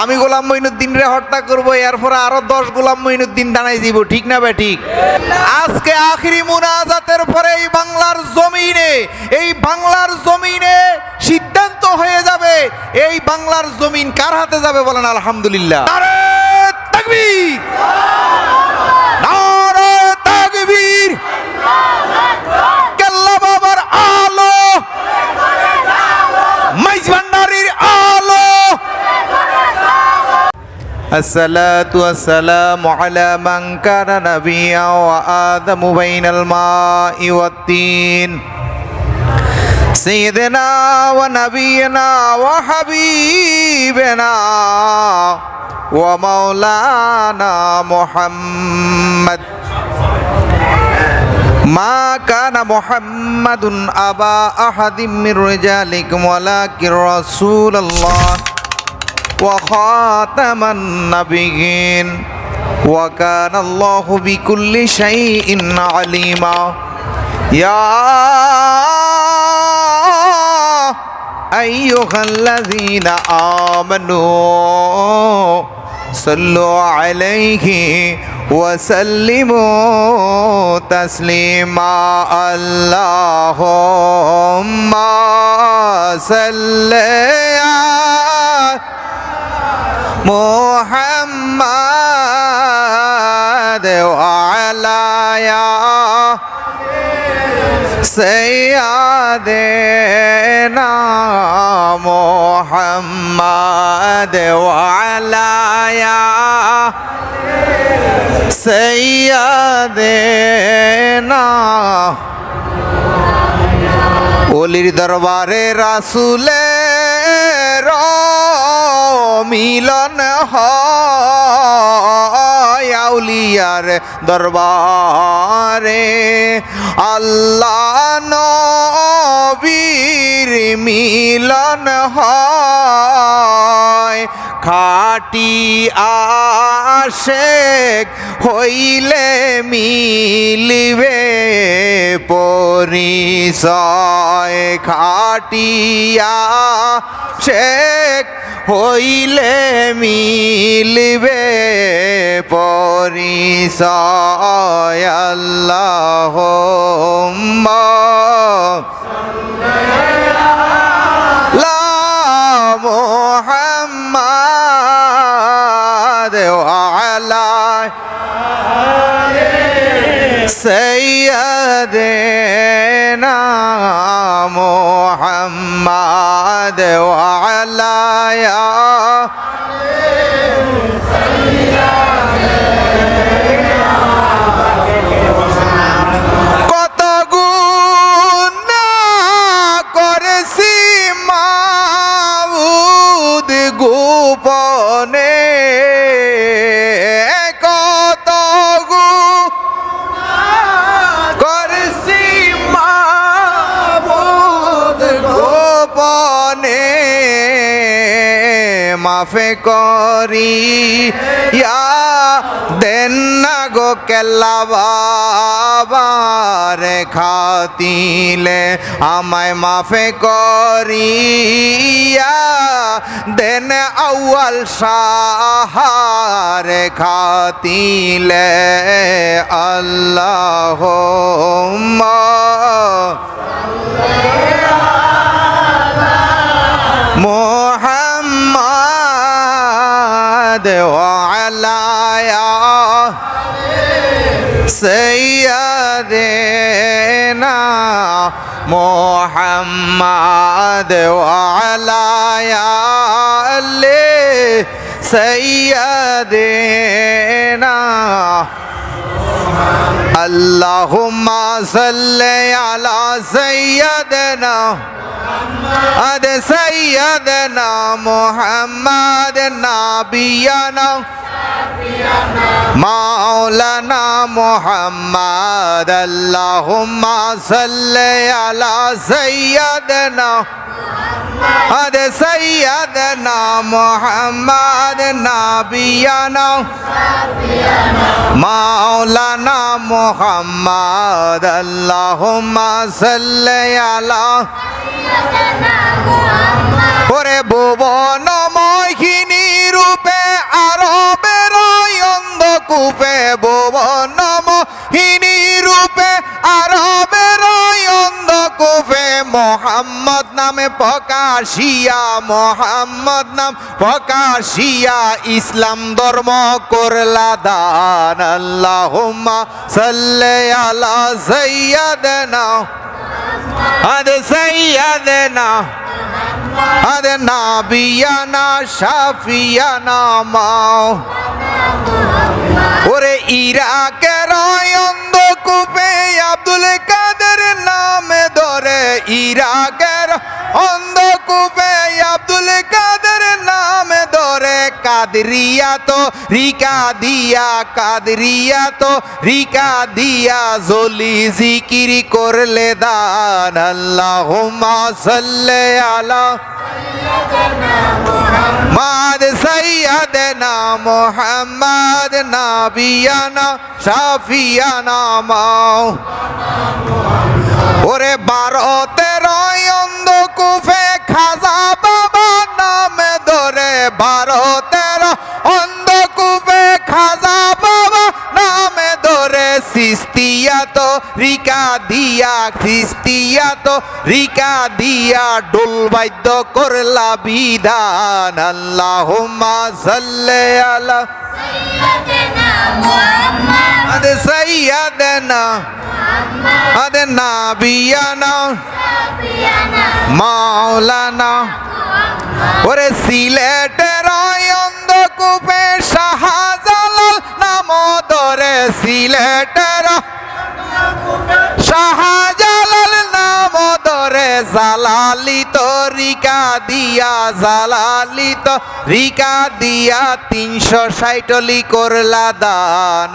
আমি গোলাম মঈনুদ্দিন রে হত্যা করব এরপরে আরও দশ গোলাম মঈনুদ্দিন দানাই দিব ঠিক না বে ঠিক? আজকে আখিরি মুনাজাতের পরে এই বাংলার জমিনে এই বাংলার জমিনে সিদ্ধান্ত হয়ে যাবে এই বাংলার জমিন কার হাতে যাবে বলেন আলহামদুলিল্লাহ? নারে তাকবীর! নারে তাকবীর! الصلاة والسلام على من كان نبيا وآدم بين الماء والطين سيدنا ونبينا وحبيبنا ومولانا محمد. ما كان محمد أبا أحد من رجالكم ولكن رسول الله. وخاتم النبيين. وكان الله بكل شيء عليما. يا أيها الذين آمنوا صلوا عليه وسلموا تسليما. اللهم صل على মোহাম্মদ আলায়া সৈয়াদেনা মোহাম্মদ আলায়া সৈয়াদেনা অলির দরবারে রাসুলের মিলন হয়। আউলিয়ার দরবারে। আল্লাহ নবীর মিলন হয়। খাটি আশেক হইলে মিলিবে পরিচয়। খাটিয়া শেখ হইলে মিলবে পরিচয় আল্লাহ লা মোহাম্মদ ওয়ালা سيدنا محمد وعلى يا গোপনে মাফে করি। ইয়া দেন না গো কেল্লা খাতিলে আমায় মাফে করিয়া দেন আউয়াল সাহার খাতিলে আল্লাহ মোহাম্মদ وعلى سيدنا محمد وعلى آله سيدنا اللهم صل على سيدنا محمد سيدنا محمد نبينا মৌলানা মোহাম্মদ, আল্লাহুম্মা সাল্লি আলা সাইয়্যিদানা আদ সাইয়্যিদানা মোহাম্মদ, নাবিয়ানা মাওলানা মোহাম্মদ, আল্লাহুম্মা সাল্লি আলা ওরে ভুবন রূপে ভুবন হিনী রূপে আরবের অন্ধকূপে। মোহাম্মদ নামে প্রকাশিয়া, মোহাম্মদ নাম প্রকাশিয়া। ইসলাম ধর্ম করলা দান, আল্লাহুম্মা সাল্লে আলা সাইয়্যিদানা। আদ সাইয়্যিদানা আরে না বিয়ানা সাফিয়ানা মা ওরে ইরাকের অন্ধকূপে আব্দুল কাদের নামে ধরে ইরাকের অন্ধকূপে আব্দুল কাদের নামে ধরে কাদরিয়া তো রিকা দিয়া কাদরিয়া তো রিকা দিয়া জলি জিকিরি করলে দান। আল্লাহুম্মা সাল্লি আলা মাদ সৈয়দনা মোহাম্মদ না বিয়ানা সাফিয়ানা মাও। ওরে বারো তেরো অন্ধ কুফে খাজা বাবা নামে ধরে বারো ধরে সিস্তিয়া তো রিকা দিয়া খ্রিস্তিয়া রিকা দিয়া ডোল বাদ্য করলা বিধান। আল্লাহুম্মা সাল্লি আলা আদে আদে নাবিয়ানা। মাওলানা। ওরে সিলেটের অন্ধকূপে শাহজালাল নাম ধরে সিলেটের শাহজালাল নাম ধরে জালালিত, রিকা দিয়া জালালিত, রিকা দিয়া তিনশো ষাটলি করলা দান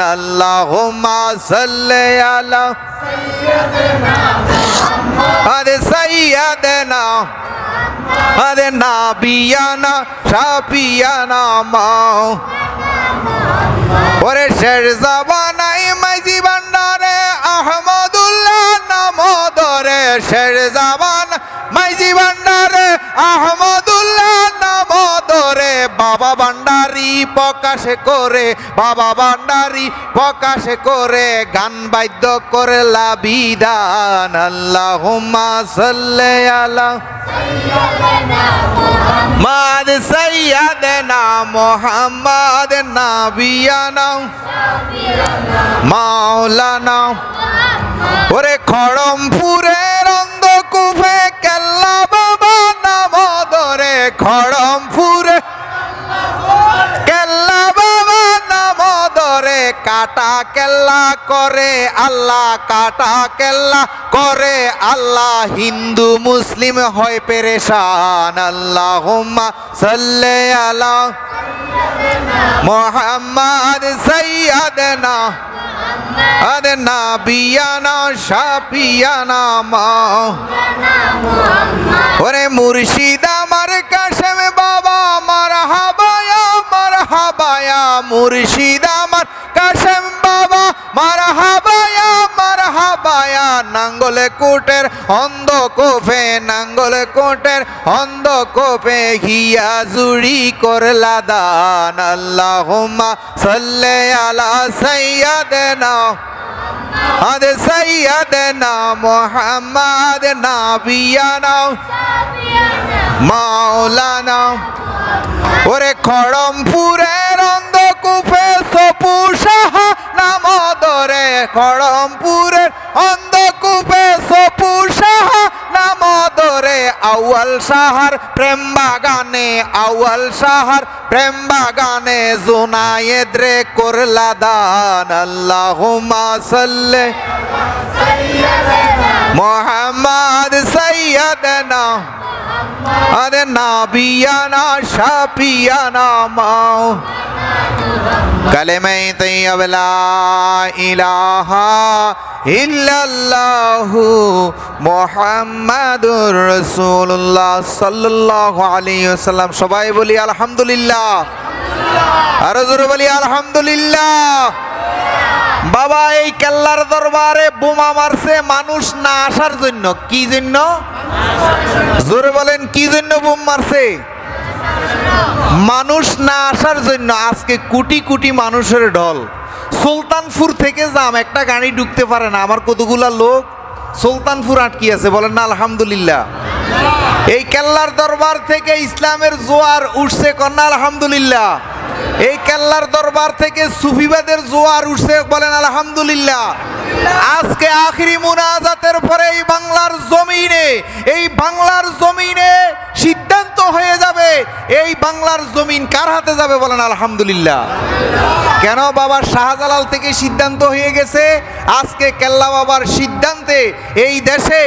সাল্লি আলা আরে সাইয়্যিদানা আরে না বিয়ানা সাপিয়ানা মাও। ওরে শের জাবানাই মাইজি ভান্ডারে আহমদুল্লাহ নাম ধরে। শের জাবান মাইজি ভান্ডারে ধরে বাবা ভান্ডারি প্রকাশ করে, বাবা ভান্ডারি প্রকাশ করে, গান বাদ্য করে লাবিদান আল্লাহুম্মা সাল্লি আলা মাদ সৈয়দনা মোহাম্মদ, নাবিয়ানা, মাওলানা। ওরে খড়মপুরের অন্ধকূপে কেল্লা বাবা নাম ধরে খড়মপুরে কেল্লা করে আল্লাহ, কাটা কেল্লা করে আল্লাহ। হিন্দু, মুসলিম হয় পেরেশান। আল্লাহ হুম্মা সাল্লে আলা মোহাম্মদ সৈয়দনা আরে নাবিয়ানা শাফিয়ানা মা। ওরে মুর্শিদ আমার কাশেম বাবা মার হাবায়া মার হাবায়া মুর্শিদ আমার কাশেম বাবা মার হাবায়া মার হাবায়া নাঙ্গলে কোটের অন্ধ কোফে, নাঙ্গলে কোটের অন্ধ কোফে হিয়া জুড়ি করলা দান। আল্লাহুম্মা সাল্লি আলা সাইয়্যিদিনা আদে সৈয়দনা মোহাম্মদ নাবিয়ানা, মাওলানা। ওরে খড়মপুরের অন্ধকূপে সপু সাহা নাম ধরে খড়মপুরের অন্ধকূপে সপু সাহা নাম ধরে আউয়াল সাহার প্রেম বাগানে আউয়াল সাহার প্রেম বাগানে জোনায়েদ রে করলা দান আল্লাহুম্মা সাল্লি মোহাম্মদ সৈয়দনা আরে নাবিয়ানা শাফিয়ানা মাও কালেমে তৈয়ব লা ইলাহা ইল্লাল্লাহু মুহাম্মাদুর রাসূলুল্লাহ সাল্লাল্লাহু আলাইহি ওয়াসাল্লাম, সবাই বলি আলহামদুলিল্লাহ। আরও জোরে বলি আলহামদুলিল্লাহ। বাবা, এই কেল্লার দরবারে বোমা মারছে মানুষ না আসার জন্য। কি জন্য? জোরে বলেন, কি জন্য বোম মারছে? মানুষ না আসার জন্য, আজকে কোটি কোটি মানুষের ঢল। সুলতানপুর থেকে যাম একটা গাড়ি ঢুকতে পারে না, আমার কতগুলা লোক সুলতানপুর আটকি আছে, বলেন না, আলহামদুলিল্লাহ। এই কেল্লার দরবার থেকে ইসলামের জোয়ার উঠছে, কন্যা, আলহামদুলিল্লাহ। এই কেল্লার দরবার থেকে সুফিবাদের জোয়ার উঠছে, বলেন আলহামদুলিল্লাহ। আজকে আখিরি মুনাজাতের পরে এই বাংলার জমিনে, এই বাংলার জমিনে সিদ্ধান্ত হয়ে যাবে, এই বাংলার জমিন কার হাতে যাবে, বলেন আলহামদুলিল্লাহ। কেন বাবা শাহজালাল থেকে সিদ্ধান্ত হয়ে গেছে? আজকে কেল্লা বাবার সিদ্ধান্তে এই দেশে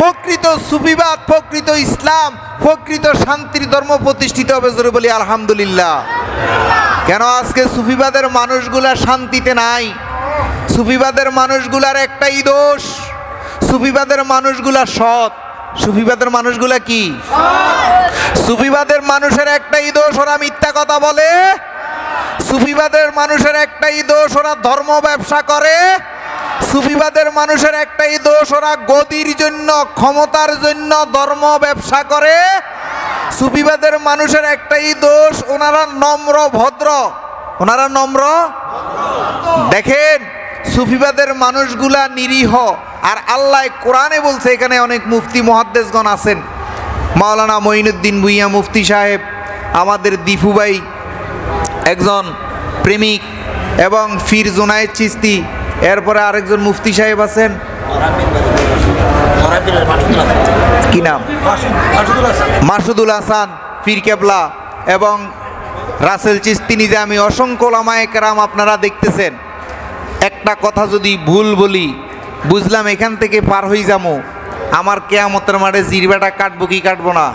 প্রকৃত সুফিবাদ, প্রকৃত ইসলাম, প্রকৃত শান্তির ধর্ম প্রতিষ্ঠিত হবে, জোরে বলি আলহামদুলিল্লাহ। কেন আজকে সুফিবাদের মানুষগুলা শান্তিতে নাই? সুফিবাদের মানুষগুলার একটাই দোষ সুফিবাদের মানুষগুলা সৎ। সুফিবাদের মানুষগুলা কি? সুফিবাদের মানুষের একটাই দোষ ওরা মিথ্যা কথা বলে। সুফিবাদের মানুষের একটাই দোষ ওরা ধর্ম ব্যবসা করে। সুফিবাদের মানুষের একটাই দোষ ওরা গদির জন্য ক্ষমতার জন্য ধর্ম ব্যবসা করে। সুফিবাদের মানুষের একটাই দোষ, ওনারা নম্র, ভদ্র। ওনারা নম্র? দেখেন, সুফিবাদের মানুষগুলা নিরীহ। আর আল্লাহ কোরআনে বলছে, এখানে অনেক মুফতি মহাদ্দেশগণ আছেন। মাওলানা মঈনুদ্দিন ভুইয়া মুফতি সাহেব, আমাদের দীপু ভাই, একজন প্রেমিক, এবং ফির জোনায়েদ চিস্তি, এরপরে আরেকজন মুফতি সাহেব আছেন। কি নাম? মাসুদুল হাসান। ফির কেবলা এবং রাসেল চিস্তি নিজে আমি অসংখ্য লামায় কেরাম আপনারা দেখতেছেন। একটা কথা যদি ভুল বলি বুঝলাম এখান থেকে পার হয়ে যাব। আমার কেয়ামতের মাঠে জিরবাটা কাটবো কি কাটবো না?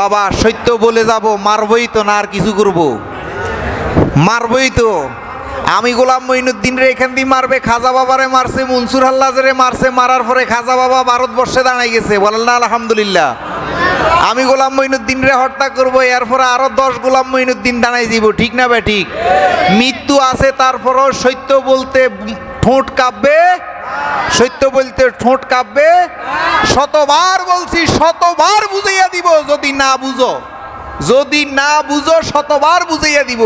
বাবা সত্য বলে যাব মারবই তো না আর কিছু করব। মারবই তো। আমি গোলাম মঈনুদ্দিন রে এখান দিয়ে মারবে, খাজা বাবারে মারছে, মনসুর হাল্লাজরে মারছে, মারার পরে খাজা বাবা ভারতবর্ষে দাঁড়াই গেছে। বলেন না, আলহামদুলিল্লাহ। আমি গোলাম মঈনুদ্দিন রে হত্যা করব, এরপরে আরও দশ গোলাম মঈনুদ্দিন দাঁড়াই দিব, ঠিক না বে, ঠিক? মৃত্যু আছে, তারপরও সত্য বলতে ঠোঁট কাঁপবে, সত্য বলতে ঠোঁট কাঁপবে, শতবার বলছি, শতবার বুঝাইয়া দিব, যদি না বুঝো। যদি না বুঝো, শতবার বুঝাইয়া দিব।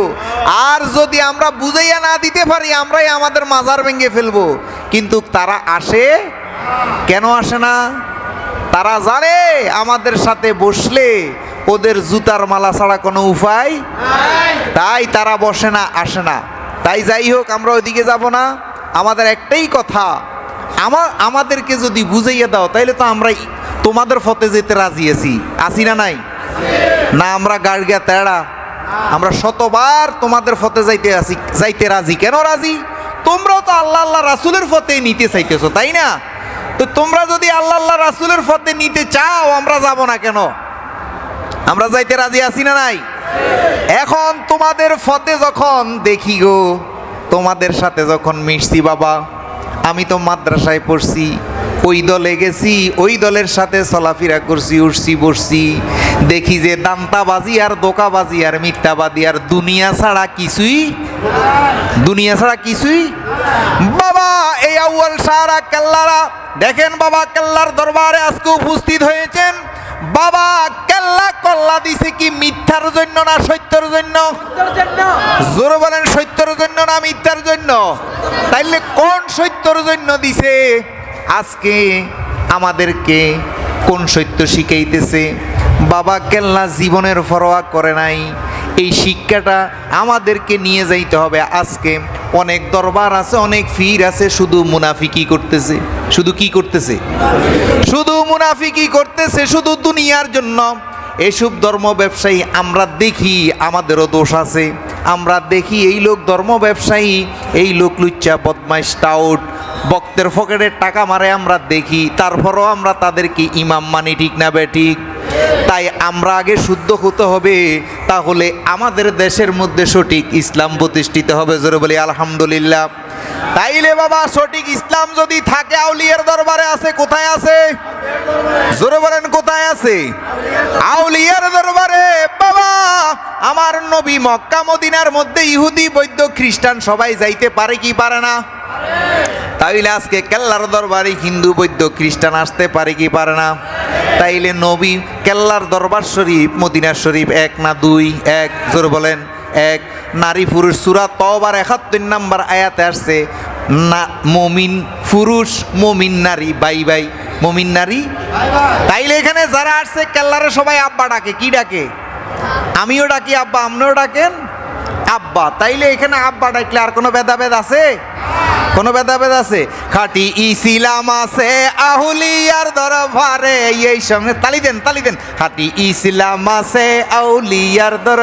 আর যদি আমরা বুঝাইয়া না দিতে পারি, আমরাই আমাদের মাজার ভেঙে ফেলব। কিন্তু তারা আসে? কেন আসে না? তারা জানে আমাদের সাথে বসলে ওদের জুতার মালা ছাড়া কোনো উপায় তাই তারা বসে না, আসে না। তাই যাই হোক, আমরা ওইদিকে যাব না। আমাদের একটাই কথা আমার আমাদেরকে যদি বুঝাইয়া দাও, তাইলে তো আমরা তোমাদের ফতে যেতে রাজি আছি। আছি না নাই? না, আমরা গাড়গা তেড়া। আমরা শতবার তোমাদের ফতে যাইতে আসি, যাইতে রাজি। কেন রাজি? তোমরাও তো আল্লাহ আল্লাহ রাসুলের ফতে নিতে চাইতেছো, তাই না? তো তোমরা যদি আল্লাহ আল্লাহ রাসুলের ফতে নিতে চাও, আমরা যাব না কেন? আমরা যাইতে রাজি আছি না নাই? এখন তোমাদের ফতে যখন দেখি গো, তোমাদের সাথে যখন মিশছি বাবা, আমি তো মাদ্রাসায় পড়ছি। ওই দলে গেছি ওই দলের সাথে চলাফেরা করছি উঠছি বসছি। দেখি যে দান্তাবাজি আর দোকাবাজি আর মিথ্যাবাদী আর দুনিয়া ছাড়া কিছুই দুনিয়া ছাড়া কিছুই। বাবা এই আউয়াল সারা কেল্লারা দেখেন বাবা কেল্লার দরবারে আজকে উপস্থিত হয়েছেন। বাবা কেল্লা কল্লা দিছে কি মিথ্যার জন্য না সত্যের জন্য। জোরে বলেন সত্যের জন্য না মিথ্যার জন্য? তাইলে কোন সত্যের জন্য দিছে? আজকে আমাদেরকে কোন সত্য শিখাইতেছে? বাবা কেল্লা জীবনের ফরোয়া করে নাই। এই শিক্ষাটা আমাদেরকে নিয়ে যাইতে হবে। আজকে অনেক দরবার আছে, অনেক ফির আছে, শুধু মুনাফিকি করতেছে। শুধু কি করতেছে? শুধু মুনাফিকি করতেছে, শুধু দুনিয়ার জন্য। এসব ধর্ম ব্যবসায়ী আমরা দেখি, আমাদেরও দোষ আছে। আমরা দেখি এই লোক ধর্ম ব্যবসায়ী, এই লোক লুচ্চা বদমাইশ টাউট বক্তের ফকেটের টাকা মারে আমরা দেখি, তারপরও আমরা তাদেরকে ইমাম মানি ঠিক না বেঠিক তাই আমরা আগে শুদ্ধ হতে হবে, তাহলে আমাদের দেশের মধ্যে সঠিক ইসলাম প্রতিষ্ঠিত হবে, জোরে বলি আলহামদুলিল্লাহ। তাইলে বাবা, সঠিক ইসলাম যদি থাকে, আউলিয়ার দরবারে আছে, কোথায় আছে? জোরে বলেন, কোথায় আছে? আউলিয়ার দরবারে। বাবা, আমার নবী মক্কা, মদিনার মধ্যে ইহুদি বৈদ্য খ্রিস্টান সবাই যাইতে পারে কি পারে না? তাইলে আজকে কেল্লার দরবারে হিন্দু বৈদ্য খ্রিস্টান আসতে পারে কি পারে না? তাইলে নবী কেল্লার দরবার শরীফ, মদিনার শরীফ এক না দুই? এক, জোর বলেন, এক। নারী পুরুষ সুরা তবার একাত্তর নাম্বার আয়াতে আসছে, না, মমিন পুরুষ, মমিন নারী, বাই বাই, মমিন নারী, তাইলে এখানে যারা আসছে কেল্লারে সবাই আব্বা ডাকে, কি ডাকে? আমিও ডাকি, আব্বা আপনিও ডাকেন, আব্বা, তাইলে এখানে আব্বা ডাকলে আর কোনো ভেদাভেদ আছে? কোনো ভেদাভেদ আছে? খাটি ইসিলাম আছে আহুলিয়ার দরবারে, এই সঙ্গে তালি দেন তালি দেন, খাটি ইসলাম আছে, আউলিয়ার দর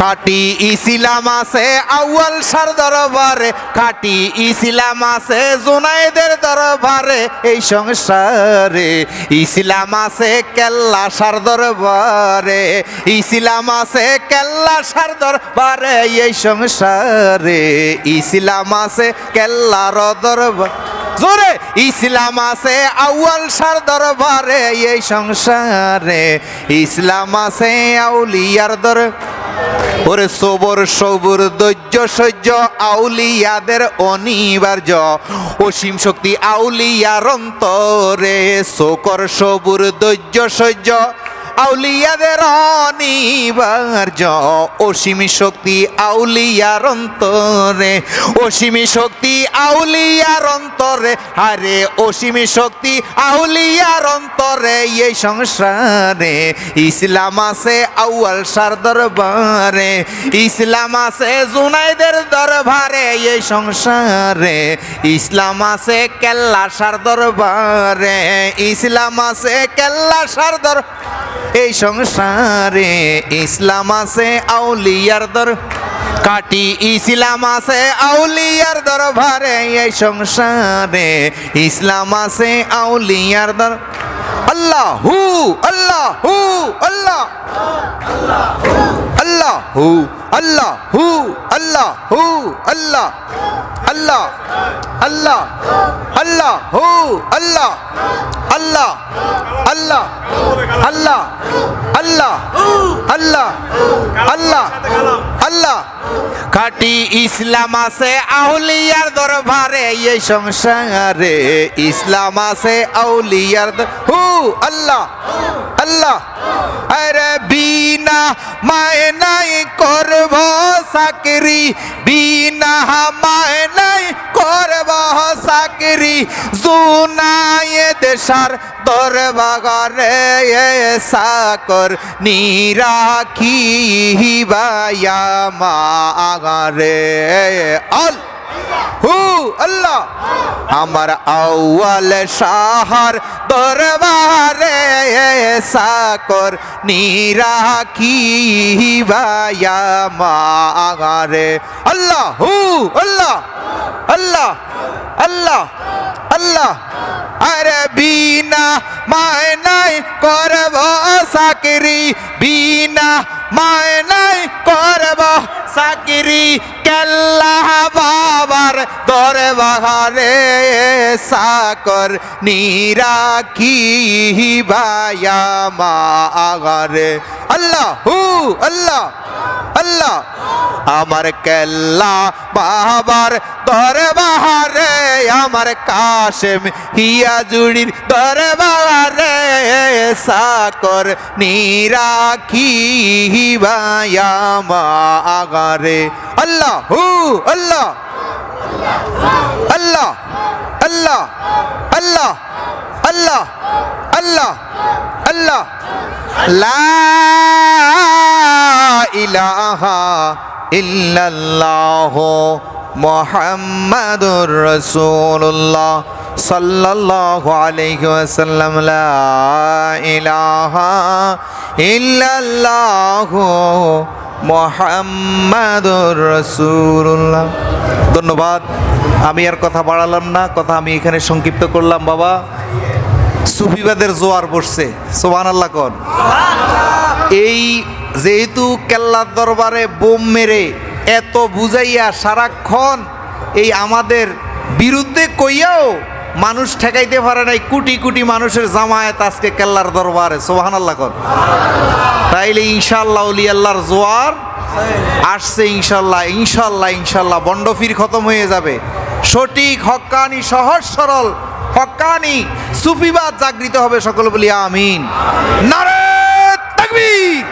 খাটি ইসলাম আছে আউয়াল সার দরবারে খাটি ইসলাম আছে জোনাইদের দরবারে, এই সংসারে। ইসলাম আছে কেল্লা সার দরবারে, ইসলাম আছে কেল্লা সার দরবারে, এই সংসারে। ইসলাম আছে কেল্লার দরবার জোরে, ইসলাম আছে আউয়াল সার দরবারে এই সংসারে। ইসলাম আছে আউলিয়ার দর ওরে সবর সবর, ধৈর্য, সহ্য, আউলিয়াদের অনিবার্য। অসীম শক্তি আউলিয়ার অন্তরে। শোকর, সবুর, ধৈর্য, সহ্য আউলিয়াদের অনিবার্য অসীম শক্তি আউলিয়ার অন্তরে, অসীম শক্তি আউলিয়ার অন্তরে আরে অসীম শক্তি আউলিয়ার অন্তরে, এই সংসারে ইসলাম আছে আউয়াল সার দরবারে, ইসলাম আছে জুনাইদের দরবারে, এই সংসারে ইসলাম আছে কেল্লা সার দরবারে, ইসলাম আছে কেল্লা সার দর এই সংসারে ইসলাম আছে, আউলিয়ার দর, কাটি ইসলাম আছে, আউলিয়ার দরবারে এই সংসারে ইসলাম আছে, আউলিয়ার দর, আল্লাহ হু আল্লাহ হু আল্লাহ আল্লাহ হু আল্লাহ হু আল্লাহ হু আল্লাহ আল্লাহ আল্লাহ আল্লাহ, হু, আল্লাহ আল্লাহ আল্লাহ আল্লাহ আল্লাহ আল্লাহ আল্লাহ আল্লাহ। খাটি ইসলাম আছে আউলিয়ার দরবারে, এই সংসারে ইসলাম আছে আউলিয়ার হু, আল্লাহ আল্লাহ। আরে বিনা মায়নাই করব চাকরি বিনা মায়নাই করব চাকরি। জুনায়ে দেশার দরবাগরে সাকর নিরাখি বায়া মা আগারে। আল হু, আল্লাহ। আমার আউয়াল শাহর দরবারে সাকর নিরাখি বায়া মা আগারে আল্লাহ, হু, আল্লাহ আল্লাহ আল্লাহ আল্লাহ। আরে বিনা মায়নাই করব চাকরি বিনা মায়নাই করব। চাকরি কেল্লা বাবার দরবারে সাকর নিরাখি বায়া মা আগারে। আল্লাহ হু আল্লাহ আল্লাহ। আমার কেল্লা বাবার দরবারে, আমার কাশেম হিয়া জুড়ির দরবারে সাকর নিরাখি বায়া মা আগারে আল্লাহ হু আল্লাহ আল্লাহ আল্লাহ আল্লাহ আল্লাহ আল্লাহ আল্লাহ। ইলাহা ইল্লাল্লাহ মুহাম্মাদুর রাসূলুল্লাহ সাল্লাল্লাহু আলাইহি লা ইলাহা মুহাম্মাদুর রাসূলুল্লাহ। ধন্যবাদ। আমি আর কথা বাড়ালাম না। কথা আমি এখানে সংক্ষিপ্ত করলাম, বাবা। সুফিবাদের জোয়ার বসছে সোহান আল্লাহ কন। এই যেহেতু কেল্লার দরবারে বোম মেরে এত বুঝাইয়া সারাক্ষণ এই আমাদের বিরুদ্ধে কইয়াও মানুষ ঠেকাইতে পারে নাই, কোটি কোটি মানুষের জামায়াত আজকে কেল্লার দরবারে সোহান আল্লাহ কন। তাইলে ইনশাল্লাহ উলি আল্লাহর জোয়ার আসছে ইনশাল্লাহ ইনশাল্লাহ ইনশাল্লাহ বন্ডফির খতম হয়ে যাবে। সঠিক হক্কানি সহজ, সরল হক্কানি সুফিবাদ জাগৃত হবে সকল বলিয়া আমিন। নারে তাকবীর!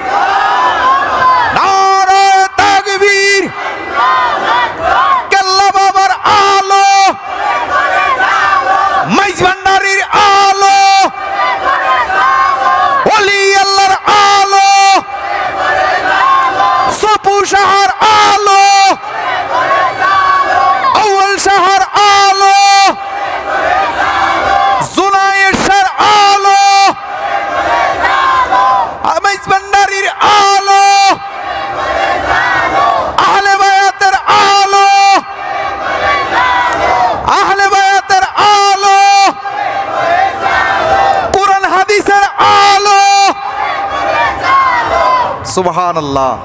সুবহান